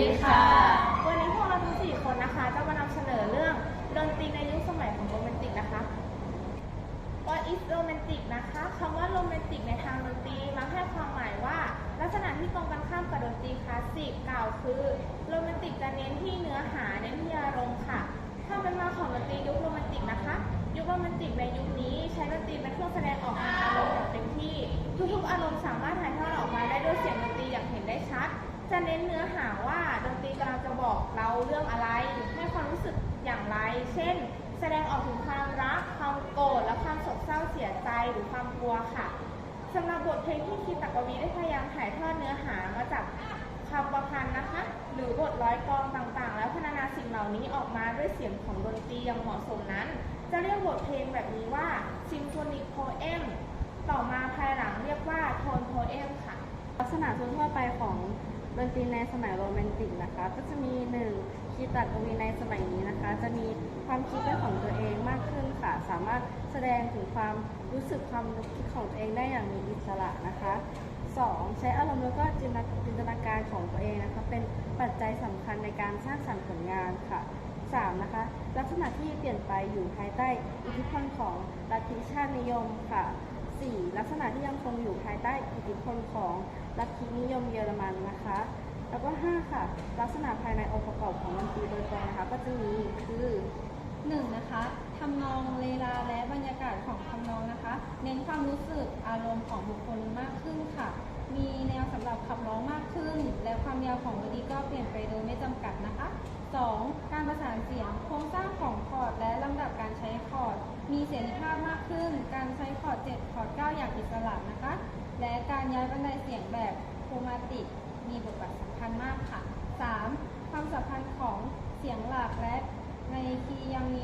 ีค่ะ วันนี้พวกเราทั้งสี่คนนะคะจะมานำเสนอเรื่องดนตรีในยุคสมัยของโรแมนติกนะคะ What is romantic นะคะคำว่าโรแมนติกในทางดนตรีมักให้ความหมายว่า ลักษณะที่ตรงกันข้ามกับดนตรีคลาสสิกกล่าวคือโรแมนติกจะเน้นที่เนื้อหาเน้นที่อารมณ์ค่ะถ้าเป็นมาของดนตรียุคโรแมนติกนะคะ ยุคโรแมนติกในยุคนี้ใช้ดนตรีเป็นเครื่องแสดงออกอารมณ์อย่างเต็มที่ทุกๆอารมณ์สามารถถ่ายทอดออกมาได้ด้วยเสียงดนตรีอย่างเห็นได้ชัด จะเน้นเนื้อหาว่า เราเรื่องอะไร ให้ความรู้สึกอย่างไร เช่น แสดงออกถึงความรัก ความโกรธ และความโศกเศร้าเสียใจหรือความกลัวค่ะสำหรับบทเพลงที่คีตกวีได้พยายามถ่ายทอดเนื้อหามาจากคำประพันธ์นะคะ หรือบทร้อยกองต่างๆ แล้วพัฒนาสิ่งเหล่านี้ออกมาด้วยเสียงของดนตรีอย่างเหมาะสมนั้น จะเรียกบทเพลงแบบนี้ว่า symphonic poem ต่อมาภายหลังเรียกว่า tone poem ค่ะ ลักษณะทั่วไปของ ดนตรีในสมัยโรแมนติกนะคะ ก็จะมีหนึ่งคีตกวีในสมัยนี้นะคะ จะมีความคิดเป็นของตัวเองมากขึ้นค่ะ สามารถแสดงถึงความรู้สึกความคิดของตัวเองได้อย่างมีอิสระนะคะ 2. ใช้อารมณ์แล้วก็จินตนาการของตัวเองนะคะ เป็นปัจจัยสำคัญในการสร้างสรรค์ผลงานค่ะ 3. นะคะ ลักษณะที่เปลี่ยนไปอยู่ภายใต้อิทธิพลของลัทธิชาตินิยมค่ะ ณะที่ยังคงอยู่ภายใต้อิทธิพลของลัทธินิยมเยอรมันนะคะ แล้วก็ 5 ค่ะ ลักษณะภายในองค์ประกอบของดนตรีโดยตรงนะคะ ก็จะมีคือหนึ่งนะคะทำนองเวลาและบรรยากาศของทำนองนะคะ เน้นความรู้สึกอารมณ์ของบุคคลมากขึ้นค่ะ มีแนวสำหรับขับร้องมากขึ้น และความยาวของเมโลดี้ก็เปลี่ยนไปโดยไม่จำกัดนะคะ 2. การประสานเสียง โครงสร้างของคอร์ดและลำดับการใช้คอร์ด มีเสรีภาพมากขึ้น การใช้คอร์ด 7 คอร์ด 9 อย่างอิสระนะคะ และการย้ายบันไดเสียงแบบโครมาติก มีบทบาทสำคัญมากค่ะ 3. ความสัมพันธ์ของเสียงหลักและในคีย์ยังมี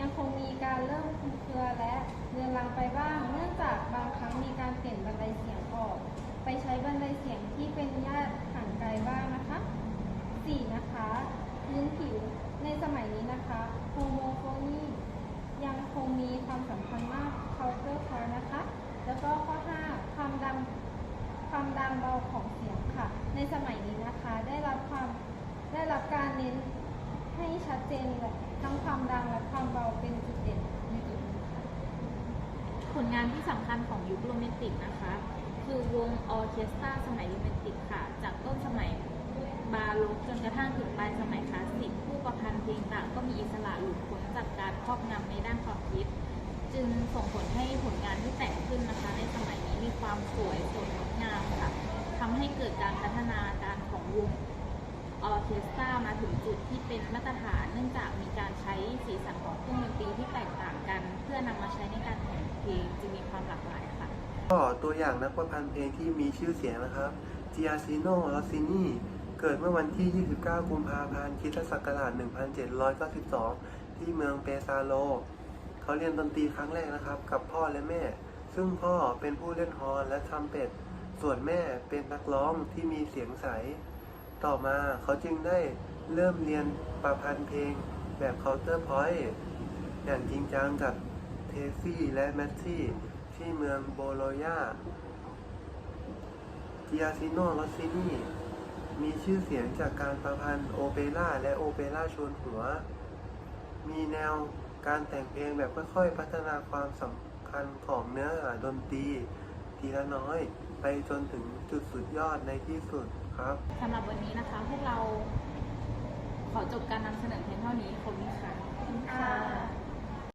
ยังคงมีการเริ่มคุมเครือและเรือนรังไปบ้าง เนื่องจากบางครั้งมีการเปลี่ยนบันไดเสียงออก ไปใช้บันไดเสียงที่เป็นญาติห่างไกลบ้างนะคะ 4. นะคะพื้นผิวในสมัยนี้นะคะโฮโมโฟนียังคงมีความสำคัญมาก counter part นะคะ แล้วก็ข้อ 5 ความดัง ความ ดังเบาของเสียงค่ะ ในสมัยนี้นะคะได้รับความได้รับการเน้นให้ชัดเจนและทั้งความดังและความเบาเป็นจุดเด่นในจุดนี้ค่ะผลงานที่สำคัญของยุคโรแมนติกนะคะ คือวงออเคสตราสมัยโรแมนติกค่ะ จากต้นสมัยบาโรกจนกระทั่งถึงปลายสมัยคลาสสิกผู้ประพันธ์เพลงต่างก็มีอิสระหลุดพ้นจากการครอบงำในด้านความคิด จึงส่งผลให้ผลงานที่แต่งขึ้นนะคะ ในสมัยนี้มีความสวยสดงดงามค่ะทำให้เกิดการพัฒนาการของวงออร์ เคสตรามาถึงจุดที่เป็นมาตรฐาน เนื่องจากมีการใช้สีสันของเครื่องดนตรีที่แตกต่างกัน เพื่อนำมาใช้ในการแต่งเพลงจึงมีความหลากหลายค่ะ ก็ตัวอย่างนักประพันธ์เพลงที่มีชื่อเสียงนะครับ Giacchino Rossini เกิดเมื่อวันที่ 29 กุมภาพันธ์คิสศักราช 1792 ที่เมืองเปซาโล เขาเรียนดนตรีครั้งแรกนะครับ กับพ่อและแม่ ซึ่งพ่อเป็นผู้เล่นฮอร์นและทรัมเป็ตส่วนแม่เป็นนักร้องที่มีเสียงใส ต่อมาเขาจึงได้เริ่มเรียนประพันธ์เพลงแบบเคาน์เตอร์พอยต์อย่างจริงจังกับเทซี่และแมทซี่ที่เมืองโบโลญากิอาซิโนโรสซินีมีชื่อเสียงจากการประพันธ์โอเปร่าและโอเปร่าชนหัว มีแนวการแต่งเพลงแบบค่อยๆ พัฒนาความสำคัญของเนื้อหาดนตรีทีละน้อย ไปจนถึงจุดสุดยอดในที่สุดครับสำหรับวันนี้นะคะ พวกเราขอจบการนำเสนอเพียงเท่านี้ขอบคุณค่ะ